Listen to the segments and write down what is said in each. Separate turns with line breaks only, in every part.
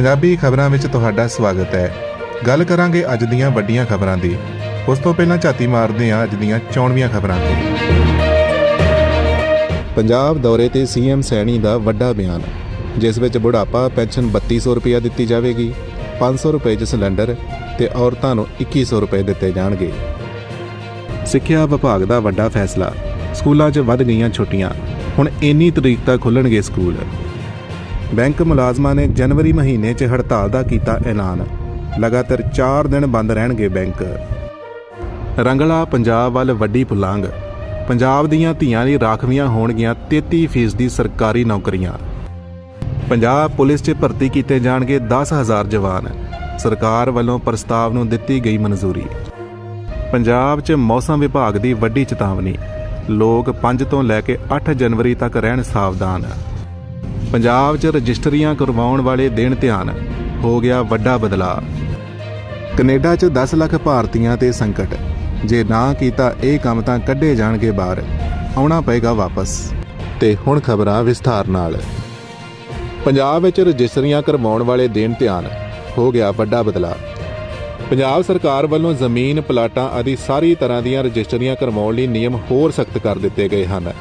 ਪੰਜਾਬੀ ਖਬਰਾਂ ਵਿੱਚ ਤੁਹਾਡਾ ਸਵਾਗਤ ਹੈ। ਗੱਲ ਕਰਾਂਗੇ ਅੱਜ ਦੀਆਂ ਵੱਡੀਆਂ ਖਬਰਾਂ ਦੀ। ਉਸ ਤੋਂ ਪਹਿਲਾਂ ਝਾਤੀ ਮਾਰਦੇ ਹਾਂ ਅੱਜ ਦੀਆਂ ਚੋਣਵੀਆਂ ਖਬਰਾਂ ਤੇ। ਪੰਜਾਬ ਦੌਰੇ ਤੇ ਸੀਐਮ ਸੈਣੀ ਦਾ ਵੱਡਾ ਬਿਆਨ। ਜਿਸ ਵਿੱਚ ਬੁਢਾਪਾ ਪੈਨਸ਼ਨ 3200 ਰੁਪਏ ਦਿੱਤੀ ਜਾਵੇਗੀ 500 ਰੁਪਏ 'ਚ ਸਿਲੰਡਰ ਤੇ ਔਰਤਾਂ ਨੂੰ 2100 ਰੁਪਏ ਦਿੱਤੇ ਜਾਣਗੇ। ਸਿੱਖਿਆ ਵਿਭਾਗ ਦਾ ਵੱਡਾ ਫੈਸਲਾ। ਸਕੂਲਾਂ 'ਚ ਵੱਧ ਗਈਆਂ ਛੁੱਟੀਆਂ। ਹੁਣ ਇੰਨੀ ਤਰੀਕ ਤੱਕ ਖੁੱਲਣਗੇ ਸਕੂਲ। ਬੈਂਕ ਮੁਲਾਜ਼ਮਾਂ ਨੇ ਜਨਵਰੀ ਮਹੀਨੇ 'ਚ ਹੜਤਾਲ ਦਾ ਕੀਤਾ ਐਲਾਨ। ਲਗਾਤਾਰ 4 ਦਿਨ ਬੰਦ ਰਹਿਣਗੇ ਬੈਂਕ। ਰੰਗਲਾ ਪੰਜਾਬ ਵੱਲ ਵੱਡੀ ਪੁਲਾਂਗ। ਪੰਜਾਬ ਦੀਆਂ ਧੀਆਂ ਲਈ ਰਾਖਵੀਆਂ ਹੋਣਗੀਆਂ 33% ਦੀ ਸਰਕਾਰੀ ਨੌਕਰੀਆਂ। ਪੰਜਾਬ ਪੁਲਿਸ 'ਚ ਭਰਤੀ ਕੀਤੇ ਜਾਣਗੇ 10000 ਜਵਾਨ। ਸਰਕਾਰ ਵੱਲੋਂ ਪ੍ਰਸਤਾਵ ਨੂੰ ਦਿੱਤੀ ਗਈ ਮਨਜ਼ੂਰੀ। ਪੰਜਾਬ 'ਚ ਮੌਸਮ ਵਿਭਾਗ ਦੀ ਵੱਡੀ ਚੇਤਾਵਨੀ। ਲੋਕ 5 ਤੋਂ ਲੈ ਕੇ 8 ਜਨਵਰੀ ਤੱਕ ਰਹਿਣ ਸਾਵਧਾਨ। ਪੰਜਾਬ 'ਚ ਰਜਿਸਟਰੀਆਂ ਕਰਵਾਉਣ ਵਾਲੇ ਦੇਣ ਧਿਆਨ, ਹੋ ਗਿਆ ਵੱਡਾ ਬਦਲਾਅ। ਕੈਨੇਡਾ 'ਚ 10 ਲੱਖ ਭਾਰਤੀਆਂ ਤੇ ਸੰਕਟ, ਜੇ ਨਾ ਕੀਤਾ ਇਹ ਕੰਮ ਤਾਂ ਕੱਢੇ ਜਾਣਗੇ ਬਾਹਰ, ਆਉਣਾ ਪਏਗਾ ਵਾਪਸ। ਤੇ ਹੁਣ ਖਬਰਾਂ ਵਿਸਥਾਰ ਨਾਲ। ਪੰਜਾਬ ਵਿੱਚ ਰਜਿਸਟਰੀਆਂ ਕਰਵਾਉਣ ਵਾਲੇ ਦੇਣ ਧਿਆਨ, ਹੋ ਗਿਆ ਵੱਡਾ ਬਦਲਾਅ। ਪੰਜਾਬ ਸਰਕਾਰ ਵੱਲੋਂ ਜ਼ਮੀਨ, ਪਲਾਟਾਂ ਆਦਿ ਸਾਰੀ ਤਰ੍ਹਾਂ ਦੀਆਂ ਰਜਿਸਟਰੀਆਂ ਕਰਵਾਉਣ ਲਈ ਨਿਯਮ ਹੋਰ ਸਖਤ ਕਰ ਦਿੱਤੇ ਗਏ ਹਨ।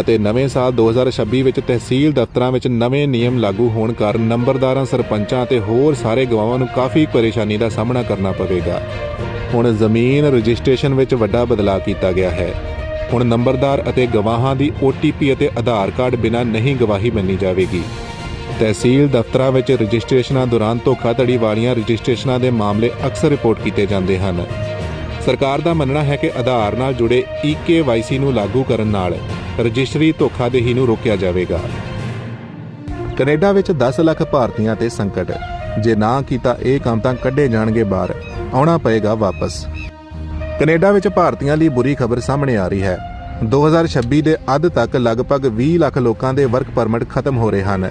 ਅਤੇ ਨਵੇਂ ਸਾਲ 2026 ਵਿੱਚ ਤਹਿਸੀਲ ਦਫ਼ਤਰਾਂ ਵਿੱਚ ਨਵੇਂ ਨਿਯਮ ਲਾਗੂ ਹੋਣ ਕਾਰਨ ਨੰਬਰਦਾਰਾਂ, ਸਰਪੰਚਾਂ ਅਤੇ ਹੋਰ ਸਾਰੇ ਗਵਾਹਾਂ ਨੂੰ ਕਾਫੀ ਪਰੇਸ਼ਾਨੀ ਦਾ ਸਾਹਮਣਾ ਕਰਨਾ ਪਵੇਗਾ। ਹੁਣ ਜ਼ਮੀਨ ਰਜਿਸਟ੍ਰੇਸ਼ਨ ਵਿੱਚ ਵੱਡਾ ਬਦਲਾਅ ਕੀਤਾ ਗਿਆ ਹੈ। ਹੁਣ ਨੰਬਰਦਾਰ ਅਤੇ ਗਵਾਹਾਂ ਦੀ OTP ਅਤੇ ਆਧਾਰ ਕਾਰਡ ਬਿਨਾਂ ਨਹੀਂ ਗਵਾਹੀ ਮੰਨੀ ਜਾਵੇਗੀ। ਤਹਿਸੀਲ ਦਫ਼ਤਰਾਂ ਵਿੱਚ ਰਜਿਸਟ੍ਰੇਸ਼ਨਾਂ ਦੌਰਾਨ ਧੋਖਾਧੜੀ ਵਾਲੀਆਂ ਰਜਿਸਟ੍ਰੇਸ਼ਨਾਂ ਦੇ ਮਾਮਲੇ ਅਕਸਰ ਰਿਪੋਰਟ ਕੀਤੇ ਜਾਂਦੇ ਹਨ। ਸਰਕਾਰ ਦਾ ਮੰਨਣਾ ਹੈ ਕਿ ਆਧਾਰ ਨਾਲ ਜੁੜੇ EKYC ਨੂੰ ਲਾਗੂ ਕਰਨ ਨਾਲ ਰਜਿਸਟਰੀ ਧੋਖਾਦੇਹੀ ਨੂੰ ਰੋਕਿਆ ਜਾਵੇਗਾ। ਕੈਨੇਡਾ ਵਿੱਚ 10 ਲੱਖ ਭਾਰਤੀਆਂ ਤੇ ਸੰਕਟ। ਜੇ ਨਾ ਕੀਤਾ, ਇਹ ਕੰਮ ਤਾਂ ਕੱਢੇ ਜਾਣਗੇ ਬਾਹਰ। ਆਉਣਾ ਪਏਗਾ ਵਾਪਸ। ਕੈਨੇਡਾ ਵਿੱਚ ਭਾਰਤੀਆਂ ਲਈ ਬੁਰੀ ਖਬਰ ਸਾਹਮਣੇ ਆ ਰਹੀ ਹੈ। 2026 ਦੇ ਅੱਧ ਤੱਕ ਲਗਭਗ 20 ਲੱਖ ਲੋਕਾਂ ਦੇ ਵਰਕ ਪਰਮਿਟ ਖਤਮ ਹੋ ਰਹੇ ਹਨ।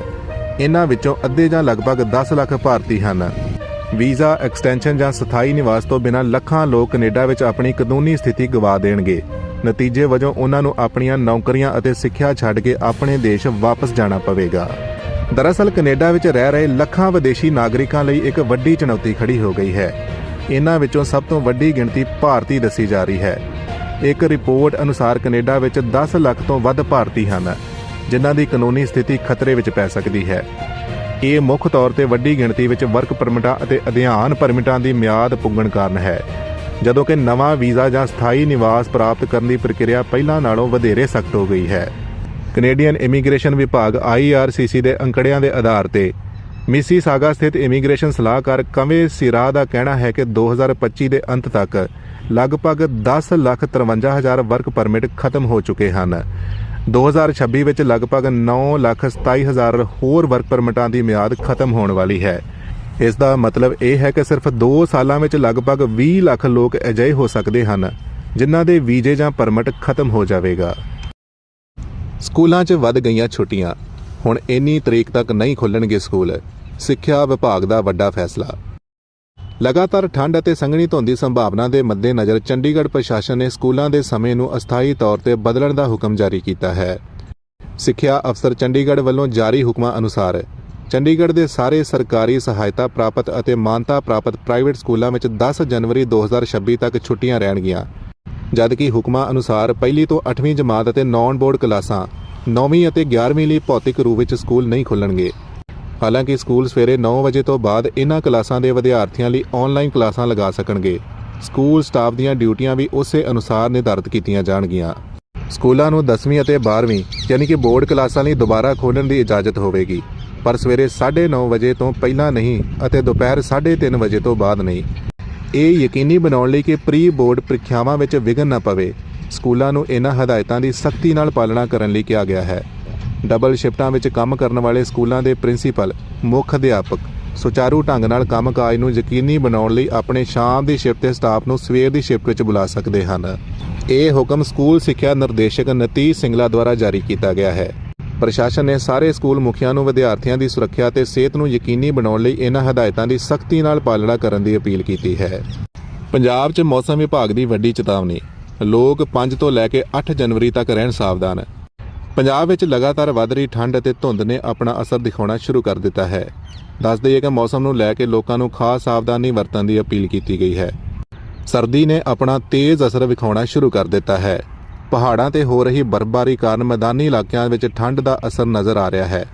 ਇਹਨਾਂ ਵਿੱਚੋਂ ਅੱਧੇ ਜਾਂ ਲਗਭਗ 10 ਲੱਖ ਭਾਰਤੀ ਹਨ। ਵੀਜ਼ਾ ਐਕਸਟੈਂਸ਼ਨ ਜਾਂ ਸਥਾਈ ਨਿਵਾਸ ਤੋਂ ਬਿਨਾਂ ਲੱਖਾਂ ਲੋਕ ਕੈਨੇਡਾ ਵਿੱਚ ਆਪਣੀ ਕਾਨੂੰਨੀ ਸਥਿਤੀ ਗਵਾ ਦੇਣਗੇ। ਨਤੀਜੇ ਵਜੋਂ ਉਹਨਾਂ ਨੂੰ ਆਪਣੀਆਂ ਨੌਕਰੀਆਂ ਅਤੇ ਸਿੱਖਿਆ ਛੱਡ ਕੇ ਆਪਣੇ ਦੇਸ਼ ਵਾਪਸ ਜਾਣਾ ਪਵੇਗਾ। ਦਰਅਸਲ, ਕੈਨੇਡਾ ਵਿੱਚ ਰਹਿ ਰਹੇ ਲੱਖਾਂ ਵਿਦੇਸ਼ੀ ਨਾਗਰਿਕਾਂ ਲਈ ਇੱਕ ਵੱਡੀ ਚੁਣੌਤੀ ਖੜੀ ਹੋ ਗਈ ਹੈ। ਇਹਨਾਂ ਵਿੱਚੋਂ ਸਭ ਤੋਂ ਵੱਡੀ ਗਿਣਤੀ ਭਾਰਤੀ ਦੱਸੀ ਜਾ ਰਹੀ ਹੈ। ਇੱਕ ਰਿਪੋਰਟ ਅਨੁਸਾਰ ਕੈਨੇਡਾ ਵਿੱਚ 10 ਲੱਖ ਤੋਂ ਵੱਧ ਭਾਰਤੀ ਹਨ, ਜਿਨ੍ਹਾਂ ਦੀ ਕਾਨੂੰਨੀ ਸਥਿਤੀ ਖਤਰੇ ਵਿੱਚ ਪੈ ਸਕਦੀ ਹੈ। ਇਹ ਮੁੱਖ ਤੌਰ ਤੇ ਵੱਡੀ ਗਿਣਤੀ ਵਿੱਚ ਵਰਕ ਪਰਮਿਟਾਂ ਅਤੇ ਅਧਿਐਨ ਪਰਮਿਟਾਂ ਦੀ ਮਿਆਦ ਪੁੱਗਣ ਕਾਰਨ ਹੈ। ਜਦੋਂ ਕਿ ਨਵਾਂ ਵੀਜ਼ਾ ਜਾਂ ਸਥਾਈ ਨਿਵਾਸ ਪ੍ਰਾਪਤ ਕਰਨ ਦੀ ਪ੍ਰਕਿਰਿਆ ਪਹਿਲਾਂ ਨਾਲੋਂ ਵਧੇਰੇ ਸਖਤ ਹੋ ਗਈ ਹੈ। ਕੈਨੇਡੀਅਨ ਇਮੀਗ੍ਰੇਸ਼ਨ ਵਿਭਾਗ IRCC ਦੇ ਅੰਕੜਿਆਂ ਦੇ ਆਧਾਰ ਤੇ ਮਿਸੀਸਾਗਾ ਸਥਿਤ ਇਮੀਗ੍ਰੇਸ਼ਨ ਸਲਾਹਕਾਰ ਕਮੇ ਸਿਰਾ ਦਾ ਕਹਿਣਾ ਹੈ ਕਿ 2025 ਦੇ ਅੰਤ ਤੱਕ ਲਗਭਗ 10 ਲੱਖ 53 ਹਜ਼ਾਰ ਵਰਕ ਪਰਮਿਟ ਖਤਮ ਹੋ ਚੁੱਕੇ ਹਨ। 2026 ਵਿੱਚ ਲਗਭਗ 9 ਲੱਖ 27 ਹਜ਼ਾਰ ਹੋਰ ਵਰਕ ਪਰਮਿਟਾਂ ਦੀ ਮਿਆਦ ਖਤਮ ਹੋਣ ਵਾਲੀ ਹੈ। ਇਸ ਦਾ ਮਤਲਬ ਇਹ ਹੈ ਕਿ ਸਿਰਫ 2 ਸਾਲਾਂ ਵਿੱਚ ਲਗਭਗ 20 ਲੱਖ ਲੋਕ ਅਜਿਹੇ ਹੋ ਸਕਦੇ ਹਨ, ਜਿਨ੍ਹਾਂ ਦੇ ਵੀਜ਼ੇ ਜਾਂ ਪਰਮਿਟ ਖਤਮ ਹੋ ਜਾਵੇਗਾ। ਸਕੂਲਾਂ 'ਚ ਵੱਧ ਗਈਆਂ ਛੁੱਟੀਆਂ। ਹੁਣ ਇੰਨੀ ਤਰੀਕ ਤੱਕ ਨਹੀਂ ਖੁੱਲਣਗੇ ਸਕੂਲ। ਸਿੱਖਿਆ ਵਿਭਾਗ ਦਾ ਵੱਡਾ ਫੈਸਲਾ। ਲਗਾਤਾਰ ਠੰਡ ਅਤੇ ਸੰਘਣੀ ਧੁੰਦ ਦੀ ਸੰਭਾਵਨਾ ਦੇ ਮੱਦੇਨਜ਼ਰ ਚੰਡੀਗੜ੍ਹ ਪ੍ਰਸ਼ਾਸਨ ਨੇ ਸਕੂਲਾਂ ਦੇ ਸਮੇਂ ਨੂੰ ਅਸਥਾਈ ਤੌਰ ਤੇ ਬਦਲਣ ਦਾ ਹੁਕਮ ਜਾਰੀ ਕੀਤਾ ਹੈ। ਸਿੱਖਿਆ ਅਫਸਰ ਚੰਡੀਗੜ੍ਹ ਵੱਲੋਂ ਜਾਰੀ ਹੁਕਮਾਂ ਅਨੁਸਾਰ ਚੰਡੀਗੜ੍ਹ ਦੇ ਸਾਰੇ ਸਰਕਾਰੀ ਸਹਾਇਤਾ ਪ੍ਰਾਪਤ ਅਤੇ ਮਾਨਤਾ ਪ੍ਰਾਪਤ ਪ੍ਰਾਈਵੇਟ ਸਕੂਲਾਂ ਵਿੱਚ 10 ਜਨਵਰੀ 2026 ਤੱਕ ਛੁੱਟੀਆਂ ਰਹਿਣਗੀਆਂ। ਜਦਕਿ ਹੁਕਮਾਂ ਅਨੁਸਾਰ ਪਹਿਲੀ ਤੋਂ 8ਵੀਂ ਜਮਾਤ ਅਤੇ ਨੌਨ ਬੋਰਡ ਕਲਾਸਾਂ 9ਵੀਂ ਅਤੇ 11ਵੀਂ ਲਈ ਭੌਤਿਕ ਰੂਪ ਵਿੱਚ ਸਕੂਲ ਨਹੀਂ ਖੁੱਲਣਗੇ। ਹਾਲਾਂਕਿ ਸਕੂਲ ਸਵੇਰੇ 9 ਵਜੇ ਤੋਂ ਬਾਅਦ ਇਹਨਾਂ ਕਲਾਸਾਂ ਦੇ ਵਿਦਿਆਰਥੀਆਂ ਲਈ ਆਨਲਾਈਨ ਕਲਾਸਾਂ ਲਗਾ ਸਕਣਗੇ। ਸਕੂਲ ਸਟਾਫ ਦੀਆਂ ਡਿਊਟੀਆਂ ਵੀ ਉਸੇ ਅਨੁਸਾਰ ਨਿਰਧਾਰਤ ਕੀਤੀਆਂ ਜਾਣਗੀਆਂ। ਸਕੂਲਾਂ ਨੂੰ 10ਵੀਂ ਅਤੇ 12ਵੀਂ ਯਾਨੀ ਕਿ ਬੋਰਡ ਕਲਾਸਾਂ ਲਈ ਦੁਬਾਰਾ ਖੋਲ੍ਹਣ ਦੀ ਇਜਾਜ਼ਤ ਹੋਵੇਗੀ। ਪਰ ਸਵੇਰੇ 9:30 ਵਜੇ ਤੋਂ ਪਹਿਲਾਂ ਨਹੀਂ ਅਤੇ ਦੁਪਹਿਰ 3:30 ਵਜੇ ਤੋਂ ਬਾਅਦ ਨਹੀਂ। ਇਹ ਯਕੀਨੀ ਬਣਾਉਣ ਲਈ ਕਿ ਪ੍ਰੀ ਬੋਰਡ ਪ੍ਰੀਖਿਆਵਾਂ ਵਿੱਚ ਵਿਘਨ ਨਾ ਪਵੇ। ਸਕੂਲਾਂ ਨੂੰ ਇਹਨਾਂ ਹਦਾਇਤਾਂ ਦੀ ਸਖਤੀ ਨਾਲ ਪਾਲਣਾ ਕਰਨ ਲਈ ਕਿਹਾ ਗਿਆ ਹੈ। ਡਬਲ ਸ਼ਿਫਟਾਂ ਵਿੱਚ ਕੰਮ ਕਰਨ ਵਾਲੇ ਸਕੂਲਾਂ ਦੇ ਪ੍ਰਿੰਸੀਪਲ, ਮੁੱਖ ਅਧਿਆਪਕ ਸੁਚਾਰੂ ਢੰਗ ਨਾਲ ਕੰਮਕਾਜ ਨੂੰ ਯਕੀਨੀ ਬਣਾਉਣ ਲਈ ਆਪਣੇ ਸ਼ਾਮ ਦੀ ਸ਼ਿਫਟ ਦੇ ਸਟਾਫ ਨੂੰ ਸਵੇਰ ਦੀ ਸ਼ਿਫਟ ਵਿੱਚ ਬੁਲਾ ਸਕਦੇ ਹਨ। ਇਹ ਹੁਕਮ ਸਕੂਲ ਸਿੱਖਿਆ ਨਿਰਦੇਸ਼ਕ ਨਤੀਸ਼ ਸਿੰਗਲਾ ਦੁਆਰਾ ਜਾਰੀ ਕੀਤਾ ਗਿਆ ਹੈ। ਪ੍ਰਸ਼ਾਸਨ ਨੇ ਸਾਰੇ ਸਕੂਲ ਮੁਖੀਆਂ ਨੂੰ ਵਿਦਿਆਰਥੀਆਂ ਦੀ ਸੁਰੱਖਿਆ ਤੇ ਸਿਹਤ ਨੂੰ ਯਕੀਨੀ ਬਣਾਉਣ ਲਈ ਇਹਨਾਂ ਹਦਾਇਤਾਂ ਦੀ ਸਖਤੀ ਨਾਲ ਪਾਲਣਾ ਕਰਨ ਦੀ ਅਪੀਲ ਕੀਤੀ ਹੈ। ਪੰਜਾਬ 'ਚ ਮੌਸਮ ਵਿਭਾਗ ਦੀ ਵੱਡੀ ਚੇਤਾਵਨੀ, ਲੋਕ 5 ਤੋਂ ਲੈ ਕੇ 8 ਜਨਵਰੀ ਤੱਕ ਰਹਿਣ ਸਾਵਧਾਨ। ਪੰਜਾਬ ਵਿੱਚ ਲਗਾਤਾਰ ਵੱਧ ਰਹੀ ਠੰਡ ਅਤੇ ਧੁੰਦ ਨੇ ਆਪਣਾ ਅਸਰ ਦਿਖਾਉਣਾ ਸ਼ੁਰੂ ਕਰ ਦਿੱਤਾ ਹੈ। ਦੱਸ ਦਈਏ ਕਿ ਮੌਸਮ ਨੂੰ ਲੈ ਕੇ ਲੋਕਾਂ ਨੂੰ ਖਾਸ ਸਾਵਧਾਨੀ ਵਰਤਣ ਦੀ ਅਪੀਲ ਕੀਤੀ ਗਈ ਹੈ। ਸਰਦੀ ਨੇ ਆਪਣਾ ਤੇਜ਼ ਅਸਰ ਵਿਖਾਉਣਾ ਸ਼ੁਰੂ ਕਰ ਦਿੱਤਾ ਹੈ। ਪਹਾੜਾਂ ਤੇ ਹੋ ਰਹੀ ਬਰਫ਼ਬਾਰੀ ਕਾਰਨ ਮੈਦਾਨੀ ਇਲਾਕਿਆਂ ਵਿੱਚ ਠੰਡ ਦਾ ਅਸਰ ਨਜ਼ਰ ਆ ਰਿਹਾ ਹੈ।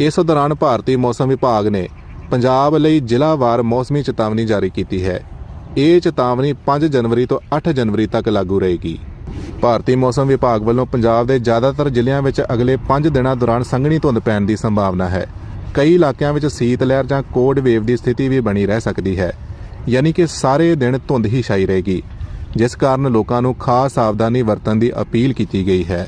ਇਸ ਦੌਰਾਨ ਭਾਰਤੀ ਮੌਸਮ ਵਿਭਾਗ ਨੇ ਪੰਜਾਬ ਲਈ ਜ਼ਿਲ੍ਹਾਵਾਰ ਮੌਸਮੀ ਚੇਤਾਵਨੀ ਜਾਰੀ ਕੀਤੀ ਹੈ। ਇਹ ਚੇਤਾਵਨੀ 5 ਜਨਵਰੀ ਤੋਂ 8 ਜਨਵਰੀ ਤੱਕ ਲਾਗੂ ਰਹੇਗੀ। ਭਾਰਤੀ ਮੌਸਮ ਵਿਭਾਗ ਵੱਲੋਂ ਪੰਜਾਬ ਦੇ ਜ਼ਿਆਦਾਤਰ ਜ਼ਿਲ੍ਹਿਆਂ ਵਿੱਚ ਅਗਲੇ 5 ਦਿਨਾਂ ਦੌਰਾਨ ਸੰਘਣੀ ਧੁੰਦ ਪੈਣ ਦੀ ਸੰਭਾਵਨਾ ਹੈ। ਕਈ ਇਲਾਕਿਆਂ ਵਿੱਚ ਸੀਤ ਲਹਿਰ ਜਾਂ ਕੋਲਡ ਵੇਵ ਦੀ ਸਥਿਤੀ ਵੀ ਬਣੀ ਰਹਿ ਸਕਦੀ ਹੈ। ਯਾਨੀ ਕਿ ਸਾਰੇ ਦਿਨ ਧੁੰਦ ਹੀ ਛਾਈ ਰਹੇਗੀ, ਜਿਸ ਕਾਰਨ ਲੋਕਾਂ ਨੂੰ ਖਾਸ ਸਾਵਧਾਨੀ ਵਰਤਣ ਦੀ ਅਪੀਲ ਕੀਤੀ ਗਈ ਹੈ।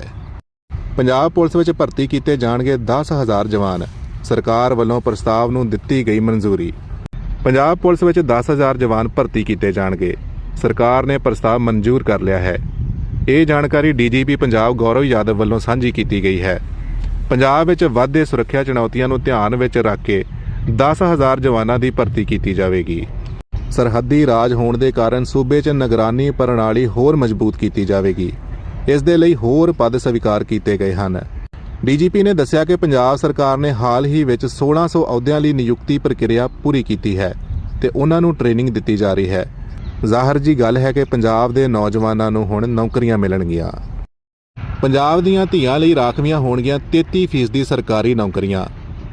ਪੰਜਾਬ ਪੁਲਿਸ ਵਿੱਚ ਭਰਤੀ ਕੀਤੇ ਜਾਣਗੇ 10000 ਜਵਾਨ। ਸਰਕਾਰ ਵੱਲੋਂ ਪ੍ਰਸਤਾਵ ਨੂੰ ਦਿੱਤੀ ਗਈ ਮਨਜ਼ੂਰੀ। ਪੰਜਾਬ ਪੁਲਿਸ ਵਿੱਚ 10000 ਜਵਾਨ ਭਰਤੀ ਕੀਤੇ ਜਾਣਗੇ। ਸਰਕਾਰ ਨੇ ਪ੍ਰਸਤਾਵ ਮਨਜ਼ੂਰ ਕਰ ਲਿਆ ਹੈ। ਇਹ ਜਾਣਕਾਰੀ ਡੀਜੀਪੀ ਪੰਜਾਬ ਗੌਰਵ ਯਾਦਵ ਵੱਲੋਂ ਸਾਂਝੀ ਕੀਤੀ ਗਈ ਹੈ। ਪੰਜਾਬ ਵਿੱਚ ਵੱਧਦੇ ਸੁਰੱਖਿਆ ਚੁਣੌਤੀਆਂ ਨੂੰ ਧਿਆਨ ਵਿੱਚ ਰੱਖ ਕੇ 10000 ਜਵਾਨਾਂ ਦੀ ਭਰਤੀ ਕੀਤੀ ਜਾਵੇਗੀ। ਸਰਹੱਦੀ ਰਾਜ ਹੋਣ ਦੇ ਕਾਰਨ ਸੂਬੇ 'ਚ ਨਿਗਰਾਨੀ ਪ੍ਰਣਾਲੀ ਹੋਰ ਮਜ਼ਬੂਤ ਕੀਤੀ ਜਾਵੇਗੀ। ਇਸ ਦੇ ਲਈ ਹੋਰ ਪਦ ਸਵੀਕਾਰ ਕੀਤੇ ਗਏ ਹਨ। ਡੀਜੀਪੀ ਨੇ ਦੱਸਿਆ ਕਿ ਪੰਜਾਬ ਸਰਕਾਰ ਨੇ ਹਾਲ ਹੀ ਵਿੱਚ 1600 ਅਹੁਦਿਆਂ ਲਈ ਨਿਯੁਕਤੀ ਪ੍ਰਕਿਰਿਆ ਪੂਰੀ ਕੀਤੀ ਹੈ ਤੇ ਉਹਨਾਂ ਨੂੰ ਟ੍ਰੇਨਿੰਗ ਦਿੱਤੀ ਜਾ ਰਹੀ ਹੈ। ਜ਼ਾਹਰ ਜੀ ਗੱਲ ਹੈ ਕਿ ਪੰਜਾਬ ਦੇ ਨੌਜਵਾਨਾਂ ਨੂੰ ਹੁਣ ਨੌਕਰੀਆਂ ਮਿਲਣਗੀਆਂ। ਪੰਜਾਬ ਦੀਆਂ ਧੀਆਂ ਲਈ ਰਾਖਵੀਆਂ ਹੋਣਗੀਆਂ 33% ਸਰਕਾਰੀ ਨੌਕਰੀਆਂ।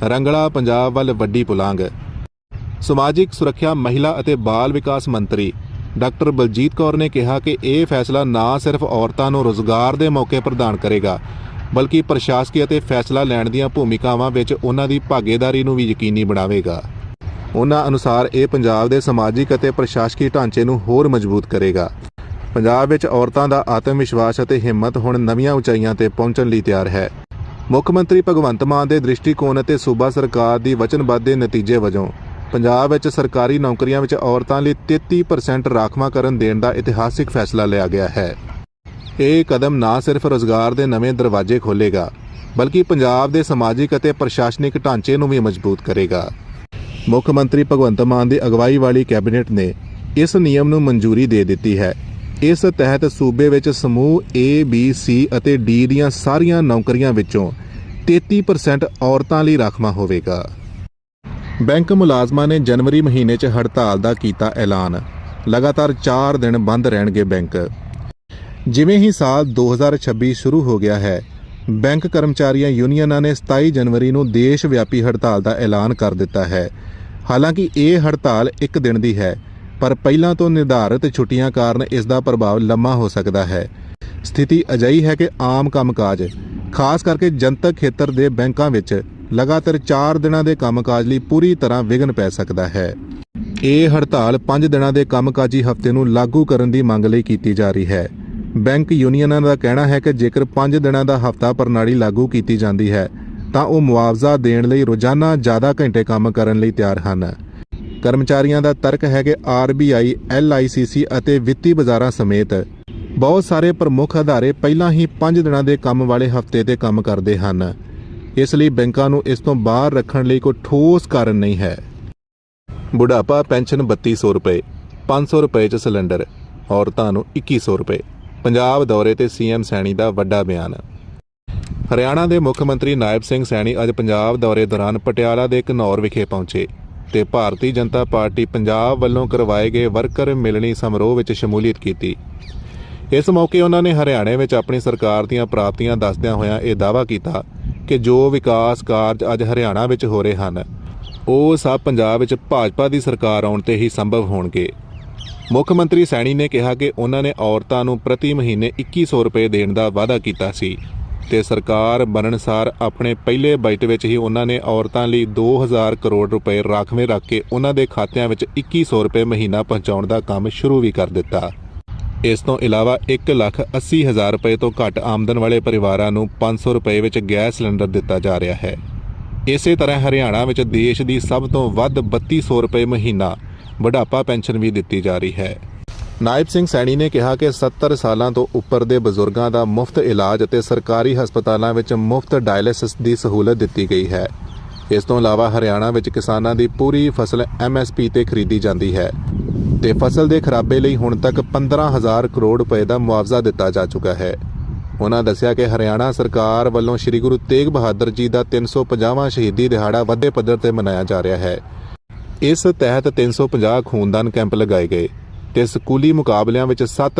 ਰੰਗਲਾ, ਪੰਜਾਬ ਵੱਲ ਵੱਡੀ ਪੁਲਾਂਗ। ਸਮਾਜਿਕ ਸੁਰੱਖਿਆ, ਮਹਿਲਾ ਅਤੇ ਬਾਲ ਵਿਕਾਸ ਮੰਤਰੀ ਡਾਕਟਰ ਬਲਜੀਤ ਕੌਰ ਨੇ ਕਿਹਾ ਕਿ ਇਹ ਫੈਸਲਾ ਨਾ ਸਿਰਫ ਔਰਤਾਂ ਨੂੰ ਰੋਜ਼ਗਾਰ ਦੇ ਮੌਕੇ ਪ੍ਰਦਾਨ ਕਰੇਗਾ, ਬਲਕਿ ਪ੍ਰਸ਼ਾਸਕੀ ਅਤੇ ਫੈਸਲਾ ਲੈਣ ਦੀਆਂ ਭੂਮਿਕਾਵਾਂ ਵਿੱਚ ਉਹਨਾਂ ਦੀ ਭਾਗੀਦਾਰੀ ਨੂੰ ਵੀ ਯਕੀਨੀ ਬਣਾਵੇਗਾ। ਉਹਨਾਂ ਅਨੁਸਾਰ ਇਹ ਪੰਜਾਬ ਦੇ ਸਮਾਜਿਕ ਅਤੇ ਪ੍ਰਸ਼ਾਸਕੀ ਢਾਂਚੇ ਨੂੰ ਹੋਰ ਮਜ਼ਬੂਤ ਕਰੇਗਾ। ਪੰਜਾਬ ਵਿੱਚ ਔਰਤਾਂ ਦਾ ਆਤਮ ਵਿਸ਼ਵਾਸ ਅਤੇ ਹਿੰਮਤ ਹੁਣ ਨਵੀਆਂ ਉਚਾਈਆਂ ਤੇ ਪਹੁੰਚਣ ਲਈ ਤਿਆਰ ਹੈ। ਮੁੱਖ ਮੰਤਰੀ ਭਗਵੰਤ ਮਾਨ ਦੇ ਦ੍ਰਿਸ਼ਟੀਕੋਣ ਅਤੇ ਸੂਬਾ ਸਰਕਾਰ ਦੀ ਵਚਨਬੱਧ ਦੇ ਨਤੀਜੇ ਵਜੋਂ ਪੰਜਾਬ ਵਿੱਚ ਸਰਕਾਰੀ ਨੌਕਰੀਆਂ ਵਿੱਚ ਔਰਤਾਂ ਲਈ 33% ਰਾਖਵਾਂਕਰਨ ਦੇਣ ਦਾ ਇਤਿਹਾਸਿਕ ਫੈਸਲਾ ਲਿਆ ਗਿਆ ਹੈ। ਇਹ ਕਦਮ ਨਾ ਸਿਰਫ ਰੋਜ਼ਗਾਰ ਦੇ ਨਵੇਂ ਦਰਵਾਜ਼ੇ ਖੋਲੇਗਾ ਬਲਕਿ ਪੰਜਾਬ ਦੇ ਸਮਾਜਿਕ ਅਤੇ ਪ੍ਰਸ਼ਾਸਨਿਕ ਢਾਂਚੇ ਨੂੰ ਵੀ ਮਜ਼ਬੂਤ ਕਰੇਗਾ। ਮੁੱਖ ਮੰਤਰੀ ਭਗਵੰਤ ਮਾਨ ਦੀ ਅਗਵਾਈ ਵਾਲੀ ਕੈਬਨਿਟ ਨੇ ਇਸ ਨਿਯਮ ਨੂੰ ਮਨਜ਼ੂਰੀ ਦੇ ਦਿੱਤੀ ਹੈ। ਇਸ ਤਹਿਤ ਸੂਬੇ ਵਿੱਚ ਸਮੂਹ A, B, C ਅਤੇ D ਦੀਆਂ ਸਾਰੀਆਂ ਨੌਕਰੀਆਂ ਵਿੱਚੋਂ 33% ਔਰਤਾਂ ਲਈ ਰਾਖਵਾਂ ਹੋਵੇਗਾ। ਬੈਂਕ ਮੁਲਾਜ਼ਮਾਂ ਨੇ ਜਨਵਰੀ ਮਹੀਨੇ 'ਚ ਹੜਤਾਲ ਦਾ ਕੀਤਾ ਐਲਾਨ। ਲਗਾਤਾਰ 4 ਦਿਨ ਬੰਦ ਰਹਿਣਗੇ ਬੈਂਕ। ਜਿਵੇਂ ਹੀ ਸਾਲ 2026 ਸ਼ੁਰੂ ਹੋ ਗਿਆ ਹੈ ਬੈਂਕ ਕਰਮਚਾਰੀਆਂ ਯੂਨੀਅਨਾਂ ਨੇ 27 ਜਨਵਰੀ ਨੂੰ ਦੇਸ਼ ਵਿਆਪੀ ਹੜਤਾਲ ਦਾ ਐਲਾਨ ਕਰ ਦਿੱਤਾ ਹੈ। ਹਾਲਾਂਕਿ ਇਹ ਹੜਤਾਲ ਇੱਕ ਦਿਨ ਦੀ ਹੈ, ਪਰ ਪਹਿਲਾਂ ਤੋਂ ਨਿਰਧਾਰਿਤ ਛੁੱਟੀਆਂ ਕਾਰਨ ਇਸ ਦਾ ਪ੍ਰਭਾਵ ਲੰਮਾ ਹੋ ਸਕਦਾ ਹੈ। ਸਥਿਤੀ ਅਜਿਹੀ ਹੈ ਕਿ ਆਮ ਕੰਮਕਾਜ, ਖਾਸ ਕਰਕੇ ਜਨਤਕ ਖੇਤਰ ਦੇ ਬੈਂਕਾਂ ਵਿੱਚ, ਲਗਾਤਾਰ 4 ਦਿਨਾਂ ਦੇ ਕੰਮਕਾਜ ਲਈ ਪੂਰੀ ਤਰ੍ਹਾਂ ਵਿਘਨ ਪੈ ਸਕਦਾ ਹੈ। ਇਹ ਹੜਤਾਲ 5 ਦਿਨਾਂ ਦੇ ਕੰਮਕਾਜੀ ਹਫ਼ਤੇ ਨੂੰ ਲਾਗੂ ਕਰਨ ਦੀ ਮੰਗ ਲਈ ਕੀਤੀ ਜਾ ਰਹੀ ਹੈ। ਬੈਂਕ ਯੂਨੀਅਨਾਂ ਦਾ ਕਹਿਣਾ ਹੈ ਕਿ ਜੇਕਰ 5 ਦਿਨਾਂ ਦਾ ਹਫ਼ਤਾ ਪ੍ਰਣਾਲੀ ਲਾਗੂ ਕੀਤੀ ਜਾਂਦੀ ਹੈ ਤਾਂ ਉਹ ਮੁਆਵਜ਼ਾ ਦੇਣ ਲਈ ਰੋਜ਼ਾਨਾ ਜ਼ਿਆਦਾ ਘੰਟੇ ਕੰਮ ਕਰਨ ਲਈ ਤਿਆਰ ਹਨ। ਕਰਮਚਾਰੀਆਂ ਦਾ ਤਰਕ ਹੈ ਕਿ RBI, LICC ਅਤੇ ਵਿੱਤੀ ਬਾਜ਼ਾਰਾਂ ਸਮੇਤ ਬਹੁਤ ਸਾਰੇ ਪ੍ਰਮੁੱਖ ਅਦਾਰੇ ਪਹਿਲਾਂ ਹੀ 5 ਦਿਨਾਂ ਦੇ ਕੰਮ ਵਾਲੇ ਹਫ਼ਤੇ ਤੇ ਕੰਮ ਕਰਦੇ ਹਨ। ਇਸ ਲਈ ਬੈਂਕਾਂ ਨੂੰ ਇਸ ਤੋਂ ਬਾਹਰ ਰੱਖਣ ਲਈ ਕੋਈ ਠੋਸ ਕਾਰਨ ਨਹੀਂ ਹੈ। ਬੁਢਾਪਾ ਪੈਨਸ਼ਨ 3200 ਰੁਪਏ 500 ਰੁਪਏ ਚ ਸਿਲੰਡਰ ਔਰਤਾਂ ਨੂੰ 2100 ਰੁਪਏ। ਪੰਜਾਬ ਦੌਰੇ ਤੇ ਸੀਐਮ ਸੈਣੀ ਦਾ ਵੱਡਾ ਬਿਆਨ। ਹਰਿਆਣਾ ਦੇ ਮੁੱਖ ਮੰਤਰੀ ਨਾਇਬ ਸਿੰਘ ਸੈਣੀ ਅੱਜ ਪੰਜਾਬ ਦੌਰੇ ਦੌਰਾਨ ਪਟਿਆਲਾ ਦੇ ਘਨੌਰ ਵਿਖੇ ਪਹੁੰਚੇ ਤੇ ਭਾਰਤੀ ਜਨਤਾ ਪਾਰਟੀ ਪੰਜਾਬ ਵੱਲੋਂ ਕਰਵਾਏ ਗਏ ਵਰਕਰ ਮਿਲਣੀ ਸਮਾਰੋਹ ਵਿੱਚ ਸ਼ਮੂਲੀਅਤ ਕੀਤੀ। ਇਸ ਮੌਕੇ ਉਹਨਾਂ ਨੇ ਹਰਿਆਣੇ ਵਿੱਚ ਆਪਣੀ ਸਰਕਾਰ ਦੀਆਂ ਪ੍ਰਾਪਤੀਆਂ ਦੱਸਦਿਆਂ ਹੋਇਆਂ ਇਹ ਦਾਅਵਾ ਕੀਤਾ ਕਿ ਜੋ ਵਿਕਾਸ ਕਾਰਜ ਅੱਜ ਹਰਿਆਣਾ ਵਿੱਚ ਹੋ ਰਹੇ ਹਨ, ਉਹ ਸਭ ਪੰਜਾਬ ਵਿੱਚ ਭਾਜਪਾ ਦੀ ਸਰਕਾਰ ਆਉਣ ਤੇ ਹੀ ਸੰਭਵ ਹੋਣਗੇ। ਮੁੱਖ ਮੰਤਰੀ ਸੈਣੀ ਨੇ ਕਿਹਾ ਕਿ ਉਹਨਾਂ ਨੇ ਔਰਤਾਂ ਨੂੰ ਪ੍ਰਤੀ ਮਹੀਨੇ 2100 ਰੁਪਏ ਦੇਣ ਦਾ ਵਾਅਦਾ ਕੀਤਾ ਸੀ। ਤੇ ਸਰਕਾਰ ਬਣਨਸਾਰ ਆਪਣੇ ਪਹਿਲੇ ਬਜਟ ਵਿੱਚ ਹੀ ਉਹਨਾਂ ਨੇ ਔਰਤਾਂ ਲਈ 2000 ਕਰੋੜ ਰੁਪਏ ਰਾਖਵੇਂ ਰੱਖ ਕੇ ਉਹਨਾਂ ਦੇ ਖਾਤਿਆਂ ਵਿੱਚ 2100 ਰੁਪਏ ਮਹੀਨਾ ਪਹੁੰਚਾਉਣ ਦਾ ਕੰਮ ਸ਼ੁਰੂ ਵੀ ਕਰ ਦਿੱਤਾ। ਇਸ ਤੋਂ ਇਲਾਵਾ 1 ਲੱਖ 80 ਹਜ਼ਾਰ ਰੁਪਏ ਤੋਂ ਘੱਟ ਆਮਦਨ ਵਾਲੇ ਪਰਿਵਾਰਾਂ ਨੂੰ 500 ਰੁਪਏ ਵਿੱਚ ਗੈਸ ਸਿਲੰਡਰ ਦਿੱਤਾ ਜਾ ਰਿਹਾ ਹੈ। ਇਸੇ ਤਰ੍ਹਾਂ ਹਰਿਆਣਾ ਵਿੱਚ ਦੇਸ਼ ਦੀ ਸਭ ਤੋਂ ਵੱਧ 3200 ਰੁਪਏ ਮਹੀਨਾ ਬੁਢਾਪਾ ਪੈਨਸ਼ਨ ਵੀ ਦਿੱਤੀ ਜਾ ਰਹੀ ਹੈ। ਨਾਇਬ ਸਿੰਘ ਸੈਣੀ ਨੇ ਕਿਹਾ ਕਿ 70 ਸਾਲਾਂ ਤੋਂ ਉੱਪਰ ਦੇ ਬਜ਼ੁਰਗਾਂ ਦਾ ਮੁਫਤ ਇਲਾਜ ਅਤੇ ਸਰਕਾਰੀ ਹਸਪਤਾਲਾਂ ਵਿੱਚ ਮੁਫਤ ਡਾਇਲਿਸਿਸ ਦੀ ਸਹੂਲਤ ਦਿੱਤੀ ਗਈ ਹੈ। ਇਸ ਤੋਂ ਇਲਾਵਾ ਹਰਿਆਣਾ ਵਿੱਚ ਕਿਸਾਨਾਂ ਦੀ ਪੂਰੀ ਫਸਲ ਐਮਐਸਪੀ ਤੇ ਖਰੀਦੀ ਜਾਂਦੀ ਹੈ ਤੇ ਫਸਲ ਦੇ ਖਰਾਬੇ ਲਈ ਹੁਣ ਤੱਕ 15000 ਕਰੋੜ ਰੁਪਏ ਦਾ ਮੁਆਵਜ਼ਾ ਦਿੱਤਾ ਜਾ ਚੁੱਕਾ ਹੈ। ਉਹਨਾਂ ਦੱਸਿਆ ਕਿ ਹਰਿਆਣਾ ਸਰਕਾਰ ਵੱਲੋਂ ਸ੍ਰੀ ਗੁਰੂ ਤੇਗ ਬਹਾਦਰ ਜੀ ਦਾ 350ਵਾਂ ਸ਼ਹੀਦੀ ਦਿਹਾੜਾ ਵੱਡੇ ਪੱਧਰ ਤੇ ਮਨਾਇਆ ਜਾ ਰਿਹਾ ਹੈ। ਇਸ ਤਹਿਤ 350 ਖੂਨਦਾਨ ਕੈਂਪ ਲਗਾਏ ਗਏ। ਤੇ ਸਕੂਲੀ ਮੁਕਾਬਲਿਆਂ ਵਿੱਚ 7